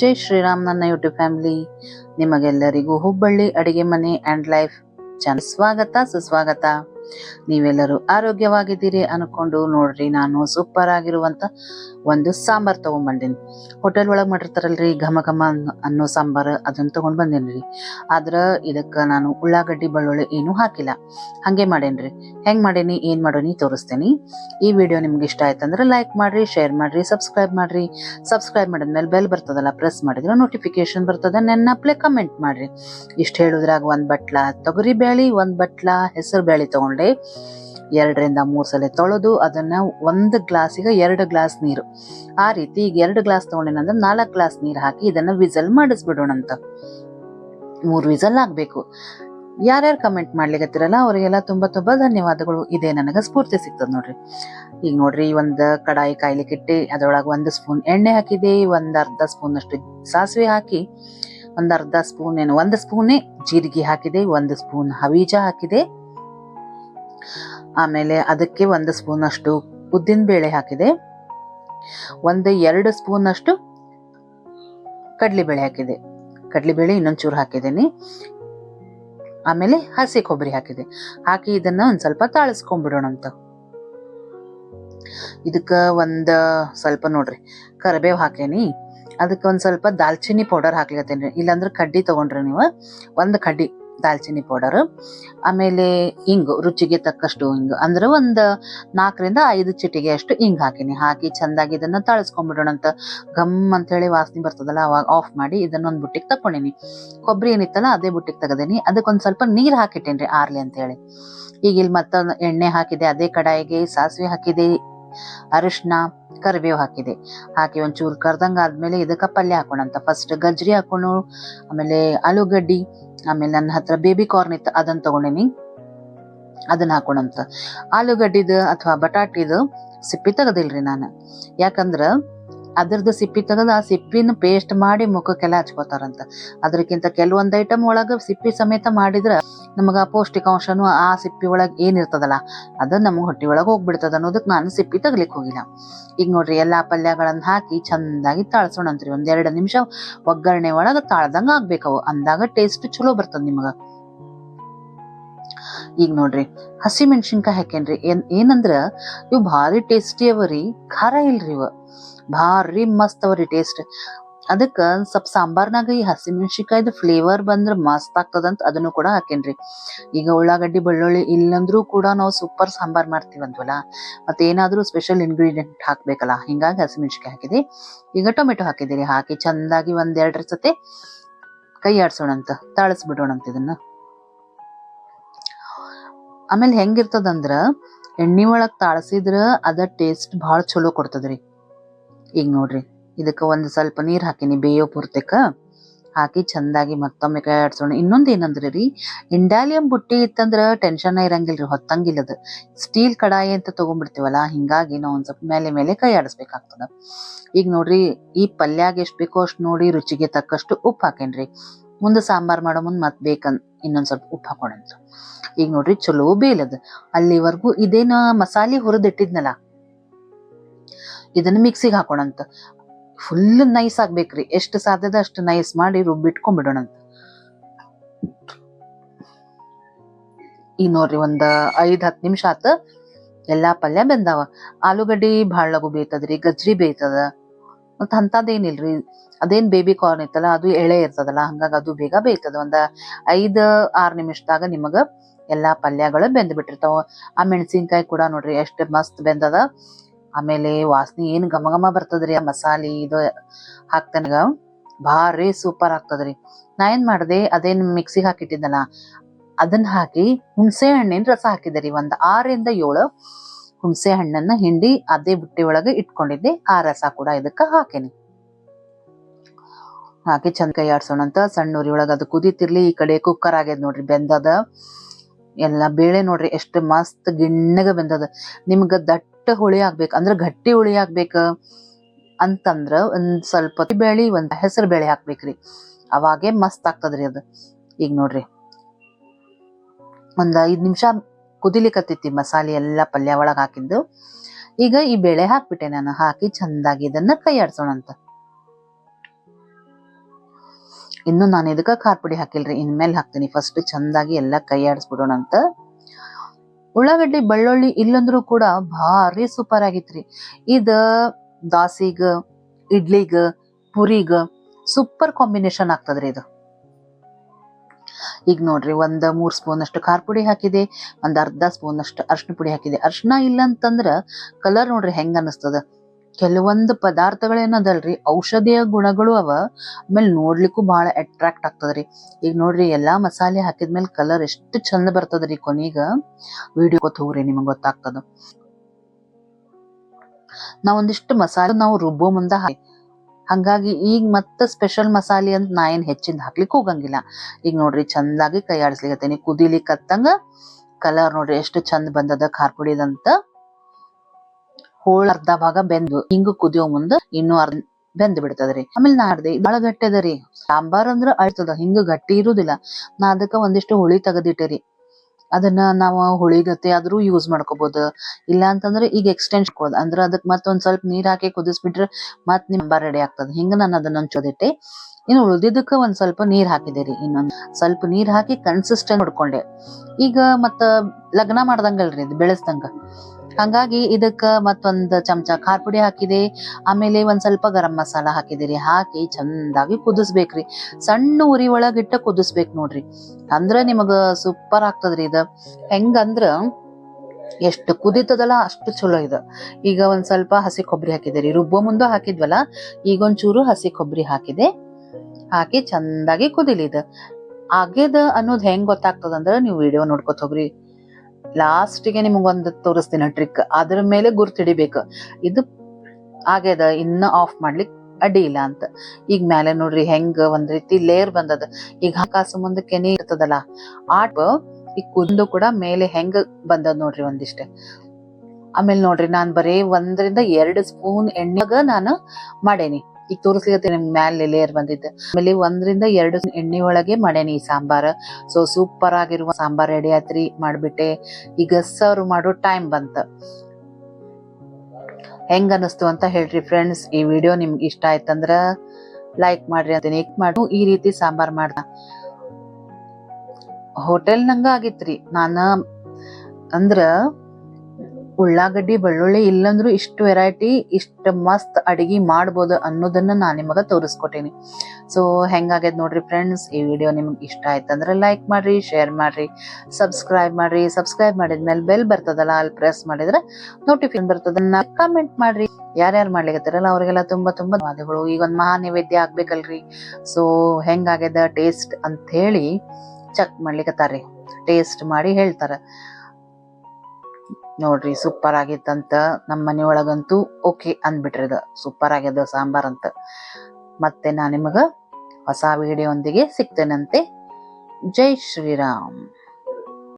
ಜೈ ಶ್ರೀರಾಮ್ ನನ್ನ YouTube family ನಿಮಗೆಲ್ಲರಿಗೂ ಹುಬ್ಬಳ್ಳಿ ಅಡಿಗೆ ಮನೆ ಅಂಡ್ ಲೈಫ್ ಚಾನಲ್ ಸ್ವಾಗತ ಸುಸ್ವಾಗತ. ನೀವೆಲ್ಲರೂ ಆರೋಗ್ಯವಾಗಿದ್ದೀರಿ ಅನ್ಕೊಂಡು ನೋಡ್ರಿ, ನಾನು ಸೂಪರ್ ಆಗಿರುವಂತ ಒಂದು ಸಾಂಬಾರ್ ತಗೊಂಡ್ ಹೋಟೆಲ್ ಒಳಗೆ ಮಾಡಿರ್ತಾರಲ್ರಿ, ಘಮ ಘಮ ಅನ್ನೋ- ಸಾಂಬಾರ್ ಅದನ್ನ ತಗೊಂಡ್ ಬಂದೇನ್ರಿ ಆದ್ರ ಇದಕ್ಕ ನಾನು ಉಳ್ಳಾಗಡ್ಡಿ, ಬೆಳ್ಳುಳ್ಳಿ ಏನು ಹಾಕಿಲ್ಲ. ಹಂಗೆ ಮಾಡೇನ್ರಿ. ಹೆಂಗ್ ಮಾಡೇನಿ, ಏನ್ ಮಾಡೋನಿ ತೋರಿಸ್ತೇನಿ. ಈ ವಿಡಿಯೋ ನಿಮ್ಗೆ ಇಷ್ಟ ಆಯ್ತಂದ್ರೆ ಲೈಕ್ ಮಾಡ್ರಿ ಶೇರ್ ಮಾಡ್ರಿ ಸಬ್ಸ್ಕ್ರೈಬ್ ಮಾಡ್ರಿ. ಸಬ್ಸ್ಕ್ರೈಬ್ ಮಾಡಿದ್ಮೇಲೆ ಬೆಲ್ ಬರ್ತದಲ್ಲ ಪ್ರೆಸ್ ಮಾಡಿದ್ರೆ ನೋಟಿಫಿಕೇಶನ್ ಬರ್ತದ. ನೆನ್ನಪ್ಲೆ ಕಮೆಂಟ್ ಮಾಡ್ರಿ. ಇಷ್ಟ ಹೇಳುದ್ರಾಗ ಒಂದ್ ಬಟ್ಲ, ತೊಗರಿ ಬೇಳಿ ಒಂದ್ ಬಟ್ಲ, ಹೆಸರು ಬ್ಯಾಳಿ ತಗೊಂಡೆ ಎರಡರಿಂದ ಮೂರು ಸಲ ತೊಳೆದು ಅದನ್ನ ಒಂದು ಗ್ಲಾಸಿಗೆ ಎರಡು ಗ್ಲಾಸ್ ನೀರು. ಆ ರೀತಿ ಈಗ ಎರಡು ಗ್ಲಾಸ್ ತಗೊಂಡೇನಂದ್ರೆ ನಾಲ್ಕು ಗ್ಲಾಸ್ ನೀರು ಹಾಕಿ ಇದನ್ನ ವಿಸಲ್ ಮಾಡಿಸ್ಬಿಡೋಣಂತ. ಮೂರು ವಿಸಲ್ ಆಗ್ಬೇಕು. ಯಾರ್ಯಾರು ಕಮೆಂಟ್ ಮಾಡ್ಲಿಕತ್ತಿರಲ್ಲ ಅವರಿಗೆಲ್ಲ ತುಂಬಾ ತುಂಬಾ ಧನ್ಯವಾದಗಳು. ಇದೇ ನನಗೆ ಸ್ಫೂರ್ತಿ ಸಿಗ್ತದೆ ನೋಡ್ರಿ. ಈಗ ನೋಡ್ರಿ ಒಂದು ಕಡಾಯಿ ಕಾಯ್ಲಿಕ್ಕೆ ಕಿಟ್ಟಿ ಅದರೊಳಗೆ ಒಂದು ಸ್ಪೂನ್ ಎಣ್ಣೆ ಹಾಕಿದೆ. ಒಂದು ಅರ್ಧ ಸ್ಪೂನ್ ಅಷ್ಟು ಸಾಸಿವೆ ಹಾಕಿ, ಒಂದು ಅರ್ಧ ಸ್ಪೂನ್ ಏನು, ಒಂದು ಸ್ಪೂನೇ ಜೀರಿಗೆ ಹಾಕಿದೆ, ಒಂದು ಸ್ಪೂನ್ ಹವೀಜ ಹಾಕಿದೆ. ಆಮೇಲೆ ಅದಕ್ಕೆ ಒಂದು ಸ್ಪೂನ್ ಅಷ್ಟು ಉದ್ದಿನ ಬೇಳೆ ಹಾಕಿದೆ. ಒಂದು ಎರಡು ಸ್ಪೂನ್ ಅಷ್ಟು ಕಡ್ಲಿಬೇಳೆ ಹಾಕಿದೆ. ಕಡ್ಲಿಬೇಳೆ ಇನ್ನೊಂದು ಚೂರು ಹಾಕಿದ್ದೀನಿ. ಆಮೇಲೆ ಹಸಿ ಕೊಬ್ಬರಿ ಹಾಕಿದೆ. ಹಾಕಿ ಇದನ್ನ ಒಂದು ಸ್ವಲ್ಪ ತಾಳಿಸ್ಕೊಂಡ್ಬಿಡೋಣಂತ ಇದಕ್ಕೆ ಒಂದು ಸ್ವಲ್ಪ ನೋಡ್ರಿ, ಕರಿಬೇವು ಹಾಕೇನಿ. ಅದಕ್ಕೆ ಒಂದು ಸ್ವಲ್ಪ ದಾಲ್ಚಿನ್ನಿ ಪೌಡರ್ ಹಾಕ್ಲಿಕತ್ತೇನ್ರಿ. ಇಲ್ಲಾಂದ್ರೆ ಕಡ್ಡಿ ತಗೊಂಡ್ರಿ ನೀವು. ಒಂದು ಕಡ್ಡಿ ದಾಲ್ಚಿನ್ನಿ ಪೌಡರ್ ಆಮೇಲೆ ಇಂಗು, ರುಚಿಗೆ ತಕ್ಕಷ್ಟು ಇಂಗು. ಅಂದ್ರೆ ಒಂದು ನಾಲ್ಕರಿಂದ ಐದು ಚಿಟಿಗೆ ಅಷ್ಟು ಇಂಗ್ ಹಾಕಿನಿ. ಹಾಕಿ ಚಂದಾಗಿ ಇದನ್ನ ತಾಳಿಸ್ಕೊಂಡ್ಬಿಡೋಣಂತ ಗಮ್ ಅಂತ ಹೇಳಿ ವಾಸನೆ ಬರ್ತದಲ್ಲ, ಅವಾಗ ಆಫ್ ಮಾಡಿ ಇದನ್ನ ಒಂದ್ ಬುಟ್ಟಿಗೆ ತಕೊಂಡಿನಿ ಕೊಬ್ಬರಿ ಏನಿತ್ತಲ್ಲ, ಅದೇ ಬುಟ್ಟಿಗೆ ತೆಗದೇನಿ. ಅದಕ್ಕೊಂದು ಸ್ವಲ್ಪ ನೀರ್ ಹಾಕಿಟ್ಟೇನ್ರಿ, ಆರ್ಲಿ ಅಂತ ಹೇಳಿ ಈಗ ಇಲ್ಲಿ ಮತ್ತೊಂದು ಎಣ್ಣೆ ಹಾಕಿದೆ, ಅದೇ ಕಡಾಯಿಗೆ ಸಾಸಿವೆ ಹಾಕಿದೆ ಅರಿಶಿನ ಕರಿಬೇವು ಹಾಕಿದೆ. ಹಾಕಿ ಒಂಚೂರು ಕರ್ದಂಗ ಆದ್ಮೇಲೆ ಇದಕ್ಕೆ ಪಲ್ಯ ಹಾಕೋಣಂತ ಫಸ್ಟ್ ಗಜ್ರಿ ಹಾಕೊಂಡು ಆಮೇಲೆ ಆಲೂಗಡ್ಡಿ ಆಮೇಲೆ ನನ್ನ ಹತ್ರ ಬೇಬಿ ಕಾರ್ನ್ ಇತ್ತು ಅದನ್ನ ತಗೊಂಡೇನಿ. ಅದನ್ನ ಹಾಕೋಣಂತ ಆಲೂಗಡ್ಡಿದ ಅಥವಾ ಬಟಾಟಿದು ಸಿಪ್ಪಿ ತಗದಿಲ್ರಿ ನಾನು. ಯಾಕಂದ್ರ ಅದ್ರದ್ದು ಸಿಪ್ಪಿ ತೆಗೆದು, ಆ ಸಿಪ್ಪಿನ ಪೇಸ್ಟ್ ಮಾಡಿ ಮುಖಕ್ಕೆಲ್ಲ ಹಚ್ಕೋತಾರಂತ. ಅದಕ್ಕಿಂತ ಕೆಲವೊಂದ್ ಐಟಮ್ ಒಳಗ ಸಿಪ್ಪಿ ಸಮೇತ ಮಾಡಿದ್ರ ನಮಗ ಪೌಷ್ಟಿಕಾಂಶನು ಆ ಸಿಪ್ಪಿ ಒಳಗ್ ಏನಿರ್ತದಲ್ಲ ಅದು ನಮಗೆ ಹೊಟ್ಟೆ ಒಳಗೆ ಹೋಗ್ಬಿಡ್ತದ ಅನ್ನೋದಕ್ಕೆ ನಾನು ಸಿಪ್ಪಿ ತಗ್ಲಿಕ್ಕೆ ಹೋಗಿಲ್ಲ. ಈಗ ನೋಡ್ರಿ ಎಲ್ಲಾ ಪಲ್ಯಗಳನ್ನ ಹಾಕಿ ಚಂದಾಗಿ ತಾಳ್ಸೋಣಂತ್ರಿ, ಒಂದೆರಡು ನಿಮಿಷ ಒಗ್ಗರಣೆ ಒಳಗ ತಾಳ್ದಂಗ ಆಗ್ಬೇಕವು, ಅಂದಾಗ ಟೇಸ್ಟ್ ಚಲೋ ಬರ್ತದ ನಿಮಗೆ. ಈಗ ನೋಡ್ರಿ, ಹಸಿ ಮೆಣಸಿನ್ಕಾಯಿ ಹಾಕೇನ್ರಿ ಏನ್, ಏನಂದ್ರ ಇವು ಭಾರಿ ಟೇಸ್ಟಿ ಅವರಿ ಖಾರ ಇಲ್ರಿ ಇವ. ಭಾರಿ ಮಸ್ತ್ ಅವರಿ ಟೇಸ್ಟ್. ಅದಕ್ಕ ಸ್ವಲ್ಪ ಸಾಂಬಾರ್ನಾಗ ಈ ಹಸಿ ಮೆಣಸಿನ್ಕಾಯ್ದು ಫ್ಲೇವರ್ ಬಂದ್ರೆ ಮಸ್ತ್ ಆಗ್ತದಂತ ಅದನ್ನು ಕೂಡ ಹಾಕೇನ್ರಿ. ಈಗ ಉಳ್ಳಾಗಡ್ಡಿ, ಬೆಳ್ಳುಳ್ಳಿ ಇಲ್ಲಂದ್ರೂ ಕೂಡ ನಾವು ಸೂಪರ್ ಸಾಂಬಾರ್ ಮಾಡ್ತೀವಂತವಲ್ಲ ಮತ್ತೆ ಏನಾದ್ರೂ ಸ್ಪೆಷಲ್ ಇಂಗ್ರೀಡಿಯೆಂಟ್ ಹಾಕ್ಬೇಕಲ್ಲ, ಹಿಂಗಾಗಿ ಹಸಿ ಮೆಣಸಿನ್ಕಾಯಿ ಹಾಕಿದೆ. ಈಗ ಟೊಮೆಟೊ ಹಾಕಿದ್ದೀರಿ, ಹಾಕಿ ಚಂದಾಗಿ ಒಂದೆರಡರ ಸತಿ ಕೈ ಆಡ್ಸೋಣಂತ, ತಾಳಿಸ್ಬಿಡೋಣಂತ ಇದನ್ನ. ಆಮೇಲೆ ಹೆಂಗಿರ್ತದಂದ್ರ ಎಣ್ಣೆ ಒಳಗೆ ತಾಳ್ಸಿದ್ರ ಅದ ಟೇಸ್ಟ್ ಭಾಳ ಚಲೋ ಕೊಡ್ತದ್ರಿ. ಈಗ ನೋಡ್ರಿ. ಇದಕ್ಕ ಒಂದು ಸ್ವಲ್ಪ ನೀರ್ ಹಾಕಿನಿ, ಬೇಯೋ ಪೂರ್ತಿಕ. ಹಾಕಿ ಚಂದಾಗಿ ಮತ್ತೊಮ್ಮೆ ಕೈ ಆಡ್ಸೋಣ ಇನ್ನೊಂದ್ ಏನಂದ್ರೆ ರೀ, ಇಂಡಾಲಿಯಂ ಬುಟ್ಟಿ ಇತ್ತಂದ್ರ ಟೆನ್ಷನ್ ಇರಂಗಿಲ್ರಿ ಹೊತ್ತಂಗಿಲ್ಲದ ಸ್ಟೀಲ್ ಕಡಾಯಿ ಅಂತ ತಗೊಂಡ್ಬಿಡ್ತೀವಲ್ಲ, ಹಿಂಗಾಗಿ ನಾವ್ ಒಂದ್ ಸ್ವಲ್ಪ ಮೇಲೆ ಮೇಲೆ ಕೈ ಆಡಿಸ್ಬೇಕಾಗ್ತದ ಈಗ ನೋಡ್ರಿ, ಈ ಪಲ್ಯಾಗ ಎಷ್ಟು ಬೇಕೋ ಅಷ್ಟ್ ನೋಡಿ ರುಚಿಗೆ ತಕ್ಕಷ್ಟು ಉಪ್ಪು ಹಾಕೇನ್ರಿ. ಮುಂದೆ ಸಾಂಬಾರ್ ಮಾಡೋ ಮುಂದ್ ಮತ್ತೆ ಬೇಕನ್ ಇನ್ನೊಂದ್ ಸ್ವಲ್ಪ ಉಪ್ಪು ಹಾಕೊಂಡ್ರಿ ಈಗ ನೋಡ್ರಿ, ಚಲೋ ಬೇಲದ. ಅಲ್ಲಿವರೆಗೂ ಇದೇನ ಮಸಾಲೆ ಹುರಿದಿಟ್ಟಿದ್ನಲ್ಲ, ಇದನ್ನ ಮಿಕ್ಸಿಗೆ ಹಾಕೋಣಂತ ಫುಲ್ ನೈಸ್ ಆಗ್ಬೇಕ್ರಿ. ಎಷ್ಟು ಸಾಧ್ಯದ ಅಷ್ಟು ನೈಸ್ ಮಾಡಿ ರುಬ್ಬಿಟ್ಕೊಂಡ್ಬಿಡೋಣಂತ ಈ ನೋಡ್ರಿ ಒಂದ್ ಐದ್, ಹತ್ತು ನಿಮಿಷ ಆತ. ಎಲ್ಲಾ ಪಲ್ಯ ಬೆಂದಾವ. ಆಲೂಗಡ್ಡಿ ಭಾಳ ಲಗು ಬೇಯ್ತದ್ರಿ, ಗಜ್ರಿ ಬೇಯ್ತದ. ಮತ್ತ ಅಂತದೇನಿಲ್ರಿ ಅದೇನ್ ಬೇಬಿ ಕಾರ್ನ್ ಇತ್ತಲ್ಲ ಅದು ಎಳೆ ಇರ್ತದಲ್ಲ, ಹಂಗಾಗಿ ಅದು ಬೇಗ ಬೇಯ್ತದ. ಒಂದ ಐದ್, ಆರ್ ನಿಮಿಷದಾಗ ನಿಮಗ ಎಲ್ಲಾ ಪಲ್ಯಗಳು ಬೆಂದ್ ಬಿಟ್ಟಿರ್ತಾವ ಆ ಮೆಣಸಿನ್ಕಾಯಿ ಕೂಡ ನೋಡ್ರಿ ಎಷ್ಟ್ ಮಸ್ತ್ ಬೆಂದದ. ಆಮೇಲೆ ವಾಸನೆ ಏನು ಘಮ ಘಮ ಬರ್ತದ್ರಿ ಆ ಮಸಾಲೆ ಇದು ಹಾಕ್ತನಗ? ಭಾರಿ ಸೂಪರ್ ಆಗ್ತದ್ರಿ. ನಾ ಏನ್ ಮಾಡಿದೆ ಅದೇನ್ ಮಿಕ್ಸಿಗೆ ಹಾಕಿಟ್ಟಿದ್ದಲ್ಲ ಅದನ್ನ ಹಾಕಿ ಹುಣಸೆ ಹಣ್ಣಿನ ರಸ ಹಾಕಿದೆ ಒಂದು ಆರರಿಂದ ಏಳು ಹುಣಸೆ ಹಣ್ಣನ್ನ ಹಿಂಡಿ ಅದೇ ಬುಟ್ಟಿ ಒಳಗೆ ಇಟ್ಕೊಂಡಿದ್ದೆ. ಆ ರಸ ಕೂಡ ಇದಕ್ಕೆ ಹಾಕೇನಿ. ಹಾಕಿ ಚಂದ ಕೈ ಆಡ್ಸೋಣಂತ ಸಣ್ಣ ಉರಿ ಒಳಗೆ ಅದು ಕುದಿತಿರ್ಲಿ, ಈ ಕಡೆ ಕುಕ್ಕರ್ ಆಗ್ಯದ ನೋಡ್ರಿ ಬೆಂದದ. ಎಲ್ಲ ಬೇಳೆ ನೋಡ್ರಿ, ಎಷ್ಟು ಮಸ್ತ್ ಗಿಣ್ಣಗ ಬೆಂದದ. ನಿಮ್ಗೆ ದಟ್ಟ ಹುಳಿ ಆಗ್ಬೇಕ. ಅಂದ್ರ ಗಟ್ಟಿ ಹುಳಿ ಆಗ್ಬೇಕ ಅಂತಂದ್ರ ಒಂದ್ ಸ್ವಲ್ಪ ಬೆಳಿ, ಒಂದ್ ಹೆಸರು ಬೇಳೆ ಹಾಕ್ಬೇಕ್ರಿ. ಅವಾಗೆ ಮಸ್ತ್ ಆಗ್ತದ್ರಿ ಅದು. ಈಗ ನೋಡ್ರಿ. ಒಂದ್ ಐದ್ ನಿಮಿಷ ಕುದಿಲಿಕತ್ತೈತಿ ಮಸಾಲೆ ಎಲ್ಲಾ ಪಲ್ಯ ಒಳಗ್ ಹಾಕಿದ್ದು. ಈಗ ಈ ಬೇಳೆ ಹಾಕ್ಬಿಟ್ಟೆ ನಾನು. ಹಾಕಿ ಚಂದಾಗಿ ಇದನ್ನ ಕೈ ಆಡ್ಸೋಣಂತ ಇನ್ನು ನಾನು ಇದಕ್ಕ ಖಾರ ಪುಡಿ ಹಾಕಿಲ್ರಿ. ಇನ್ಮೇಲೆ ಹಾಕ್ತೀನಿ. ಫಸ್ಟ್ ಚಂದಾಗಿ ಎಲ್ಲ ಕೈ ಆಡಿಸ್ಬಿಡೋಣ ಅಂತ. ಉಳ್ಳಾಗಡ್ಡಿ, ಬೆಳ್ಳುಳ್ಳಿ ಇಲ್ಲಂದ್ರೂ ಕೂಡ ಭಾರಿ ಸೂಪರ್ ಆಗಿತ್ರಿ. ಇದ ದಾಸಿಗ, ಇಡ್ಲಿಗ, ಪುರಿಗ ಸೂಪರ್ ಕಾಂಬಿನೇಷನ್ ಆಗ್ತದ್ರಿ ಇದು. ಈಗ ನೋಡ್ರಿ ಒಂದ್ ಮೂರ್ ಸ್ಪೂನ್ ಅಷ್ಟು ಖಾರ ಪುಡಿ ಹಾಕಿದೆ, ಒಂದ್ ಅರ್ಧ ಸ್ಪೂನ್ ಅಷ್ಟು ಅರ್ಶಿನ ಪುಡಿ ಹಾಕಿದೆ. ಅರ್ಶಿನ ಇಲ್ಲ ಅಂತಂದ್ರ ಕಲರ್ ನೋಡ್ರಿ ಹೆಂಗ್ ಅನಸ್ತದ ಕೆಲವೊಂದು ಪದಾರ್ಥಗಳೇನದಲ್ರಿ, ಔಷಧಿಯ ಗುಣಗಳು ಅವ, ಆಮೇಲೆ ನೋಡ್ಲಿಕ್ಕೂ ಬಹಳ ಅಟ್ರಾಕ್ಟ್ ಆಗ್ತದ್ರಿ. ಈಗ ನೋಡ್ರಿ, ಎಲ್ಲಾ ಮಸಾಲೆ ಹಾಕಿದ್ಮೇಲೆ ಕಲರ್ ಎಷ್ಟು ಚಂದ ಬರ್ತದ್ರಿ ಕೊನೆಗ. ವಿಡಿಯೋ ಗೊತ್ತ ಹೋಗ್ರಿ, ನಿಮಗ್ ಗೊತ್ತಾಗ್ತದ. ನಾವೊಂದಿಷ್ಟು ಮಸಾಲೆ ನಾವು ರುಬ್ಬೋ ಮುಂದ ಹಾಕಿ, ಹಂಗಾಗಿ ಈಗ ಮತ್ತೆ ಸ್ಪೆಷಲ್ ಮಸಾಲೆ ಅಂತ ನಾ ಏನ್ ಹೆಚ್ಚಿಂದ ಹಾಕ್ಲಿಕ್ಕೆ ಹೋಗಂಗಿಲ್ಲ. ಈಗ ನೋಡ್ರಿ, ಚಂದಾಗಿ ಕೈ ಆಡಿಸ್ಲಿಕ್ಕೆ ಕುದಿಲಿಕ್ಕೆ ಹತ್ತಂಗ ಕಲರ್ ನೋಡ್ರಿ, ಎಷ್ಟು ಚಂದ ಬಂದದ ಖಾರ ಪುಡಿದಂತ ಹೋಳ ಅರ್ಧ ಭಾಗ ಬೆಂದು, ಹಿಂಗ ಕುದಿಯೋ ಮುಂದ ಇನ್ನು ಅರ್ಧ ಬೆಂದ್ ಬಿಡ್ತದ್ರಿ. ಆಮೇಲೆ ನಾಡ್ದೆ ಗಟ್ಟಿ ಅದರಿ ಸಾಂಬಾರ್ ಅಂದ್ರ ಅಳ್ತದ, ಹಿಂಗ ಗಟ್ಟಿ ಇರುದಿಲ್ಲ. ನಾ ಅದಕ್ಕ ಒಂದಿಷ್ಟು ಹುಳಿ ತೆಗದಿಟ್ಟೇರಿ. ಅದನ್ನ ನಾವು ಹುಳಿಗತೆ ಆದ್ರೂ ಯೂಸ್ ಮಾಡ್ಕೋಬಹುದು ಇಲ್ಲ ಅಂತಂದ್ರೆ ಈಗ ಎಕ್ಸ್ಟೆಂಡ್ ಕೋದ್ ಅಂದ್ರ ಅದಕ್ ಮತ್ತೊಂದ್ ಸ್ವಲ್ಪ ನೀರ್ ಹಾಕಿ ಕುದಿಸ್ಬಿಟ್ರೆ ಮತ್ ಸಾಂಬಾರ್ ರೆಡಿ ಆಗ್ತದ. ಹಿಂಗ ನಾನು ಅದನ್ನ ಹಂಚೋದಿಟ್ಟೆ ಇನ್ನು ಉಳ್ದಿದ್ದಕ್ಕ ಒಂದ್ ಸ್ವಲ್ಪ ನೀರ್ ಹಾಕಿದೆ ರೀ ಇನ್ನೊಂದ್. ಸ್ವಲ್ಪ ನೀರ್ ಹಾಕಿ ಕನ್ಸಿಸ್ಟೆಂಟ್ ನೋಡ್ಕೊಂಡೆ. ಈಗ ಮತ್ತ ಲಗ್ನ ಮಾಡ್ದಂಗಲ್ರಿ ಇದು ಬೆಳೆಸ್ದಂಗ. ಹಂಗಾಗಿ ಇದಕ್ಕ ಮತ್ತೊಂದ್ ಚಮಚ ಖಾರ ಪುಡಿ ಹಾಕಿದೆ. ಆಮೇಲೆ ಒಂದ್ ಸ್ವಲ್ಪ ಗರಂ ಮಸಾಲ ಹಾಕಿದಿರಿ. ಹಾಕಿ ಚಂದಾಗಿ ಕುದಿಸ್ಬೇಕ್ರಿ. ಸಣ್ಣ ಉರಿ ಒಳಗಿಟ್ಟ ಕುದಿಸ್ಬೇಕು ನೋಡ್ರಿ. ಅಂದ್ರ ನಿಮಗ ಸೂಪರ್ ಆಗ್ತದ್ರಿ ಇದ. ಹೆಂಗಂದ್ರ ಎಷ್ಟು ಕುದಿತದಲ್ಲ ಅಷ್ಟು ಚಲೋ ಇದು. ಈಗ ಒಂದ್ ಸ್ವಲ್ಪ ಹಸಿ ಕೊಬ್ಬರಿ ಹಾಕಿದಿರಿ. ರುಬ್ಬೋ ಮುಂದೆ ಹಾಕಿದ್ವಲ್ಲ ಈಗ ಒಂಚೂರು ಹಸಿ ಕೊಬ್ಬರಿ ಹಾಕಿದೆ. ಹಾಕಿ ಚಂದಾಗಿ ಕುದಿಲಿ ಇದು. ಆಗ್ಯದ ಅನ್ನೋದು ಹೆಂಗ್ ಗೊತ್ತಾಗ್ತದ ಅಂದ್ರ ನೀವು ವಿಡಿಯೋ ನೋಡ್ಕೊತ ಹೋಗ್ರಿ. ಲಾಸ್ಟಿಗೆ ನಿಮಗೊಂದು ತೋರಿಸ್ತೀನಿ ಟ್ರಿಕ್. ಅದ್ರ ಮೇಲೆ ಗುರ್ತಿಡಿಬೇಕು. ಇದು ಆಗ್ಯದ ಇನ್ನ ಆಫ್ ಮಾಡ್ಲಿಕ್ಕೆ ಅಡ್ಡಿ ಇಲ್ಲ ಅಂತ. ಈಗ ಮ್ಯಾಲೆ ನೋಡ್ರಿ ಹೆಂಗ ಒಂದ್ ರೀತಿ ಲೇಯರ್ ಬಂದದ. ಈಗ ಹಕಾಸು ಮುಂದೆ ಕೆನೆ ಇರ್ತದಲ್ಲ ಆಟ ಈ ಕುಂದು ಕೂಡ ಮೇಲೆ ಹೆಂಗ ಬಂದದ್ ನೋಡ್ರಿ ಒಂದಿಷ್ಟ. ಆಮೇಲೆ ನೋಡ್ರಿ ನಾನು ಬರೀ ಒಂದರಿಂದ ಎರಡು ಸ್ಪೂನ್ ಎಣ್ಣೆಗ ನಾನು ಮಾಡೇನಿ. ಈಗ ತೋರಿಸ್ಲಿಕ್ಕೆ ನಿಮ್ಗೆ ಮ್ಯಾಲೆ ಲೇಯರ್ ಬಂದಿದ್ದೆ. ಆಮೇಲೆ ಒಂದರಿಂದ ಎರಡು ಎಣ್ಣೆ ಒಳಗೆ ಮಾಡೇನಿ ಈ ಸಾಂಬಾರ್. ಸೊ ಸೂಪರ್ ಆಗಿರುವ ಸಾಂಬಾರ್ ರೆಡಿ ಆತ್ರಿ, ಮಾಡ್ಬಿಟ್ಟೆ. ಈಗ ಸರ್ವ್ ಮಾಡೋ ಟೈಮ್ ಬಂತ. ಹೆಂಗ ಅನಿಸ್ತು ಅಂತ ಹೇಳ್ರಿ ಫ್ರೆಂಡ್ಸ್ ಈ ವಿಡಿಯೋ ನಿಮ್ಗೆ ಇಷ್ಟ ಆಯ್ತಂದ್ರ ಲೈಕ್ ಮಾಡ್ರಿ ಅಂತ ಮಾಡು, ಈ ರೀತಿ ಸಾಂಬಾರ್ ಮಾಡ್ದ ಹೋಟೆಲ್ ನಂಗ ಆಗಿತ್ರಿ. ನಾನ ಅಂದ್ರ ಉಳ್ಳಾಗಡ್ಡಿ, ಬೆಳ್ಳುಳ್ಳಿ ಇಲ್ಲಂದ್ರೂ ಇಷ್ಟು ವೆರೈಟಿ ಇಷ್ಟ ಮಸ್ತ್ ಅಡಿಗೆ ಮಾಡ್ಬೋದು ಅನ್ನೋದನ್ನ ನಾನು ನಿಮಗೆ ತೋರಿಸ್ಕೊಟ್ಟೇನಿ. ಸೊ ಹೆಂಗಾಗ್ಯದ ನೋಡ್ರಿ ಫ್ರೆಂಡ್ಸ್ ಈ ವಿಡಿಯೋ ನಿಮ್ಗೆ ಇಷ್ಟ ಆಯ್ತಂದ್ರೆ ಲೈಕ್ ಮಾಡ್ರಿ ಶೇರ್ ಮಾಡ್ರಿ ಸಬ್ಸ್ಕ್ರೈಬ್ ಮಾಡ್ರಿ. ಸಬ್ಸ್ಕ್ರೈಬ್ ಮಾಡಿದ್ಮೇಲೆ ಬೆಲ್ ಬರ್ತದಲ್ಲ, ಅಲ್ಲಿ ಪ್ರೆಸ್ ಮಾಡಿದ್ರೆ ನೋಟಿಫಿಕೇಶನ್ ಬರ್ತದನ್ನ ಕಮೆಂಟ್ ಮಾಡ್ರಿ. ಯಾರ್ಯಾರು ಮಾಡ್ಲಿಕತ್ತಾರಲ್ಲ, ಅವರಿಗೆಲ್ಲ ತುಂಬಾ ತುಂಬಾ ಧನ್ಯವಾದಗಳು. ಈಗ ಒಂದು ಮಹಾ ನೈವೇದ್ಯ ಆಗ್ಬೇಕಲ್ರಿ. ಸೊ ಹೆಂಗಾಗ್ಯದ ಟೇಸ್ಟ್ ಅಂತ ಹೇಳಿ ಚೆಕ್ ಮಾಡ್ಲಿಕತ್ತಾರ್ರಿ. ಟೇಸ್ಟ್ ಮಾಡಿ ಹೇಳ್ತಾರ. ನೋಡ್ರಿ ಸೂಪರ್ ಆಗಿತ್ತಂತ ನಮ್ಮ ಒಳಗಂತೂ ಓಕೆ ಅಂದ್ಬಿಟ್ರಿ ಸೂಪರ್ ಆಗ್ಯದ ಸಾಂಬಾರ್ ಅಂತ. ಮತ್ತೆ ನಾನು ನಿಮಗ ಹೊಸ ವಿಡಿಯೋ ಒಂದಿಗೆ ಸಿಗ್ತೇನಂತೆ. ಜೈ ಶ್ರೀರಾಮ್.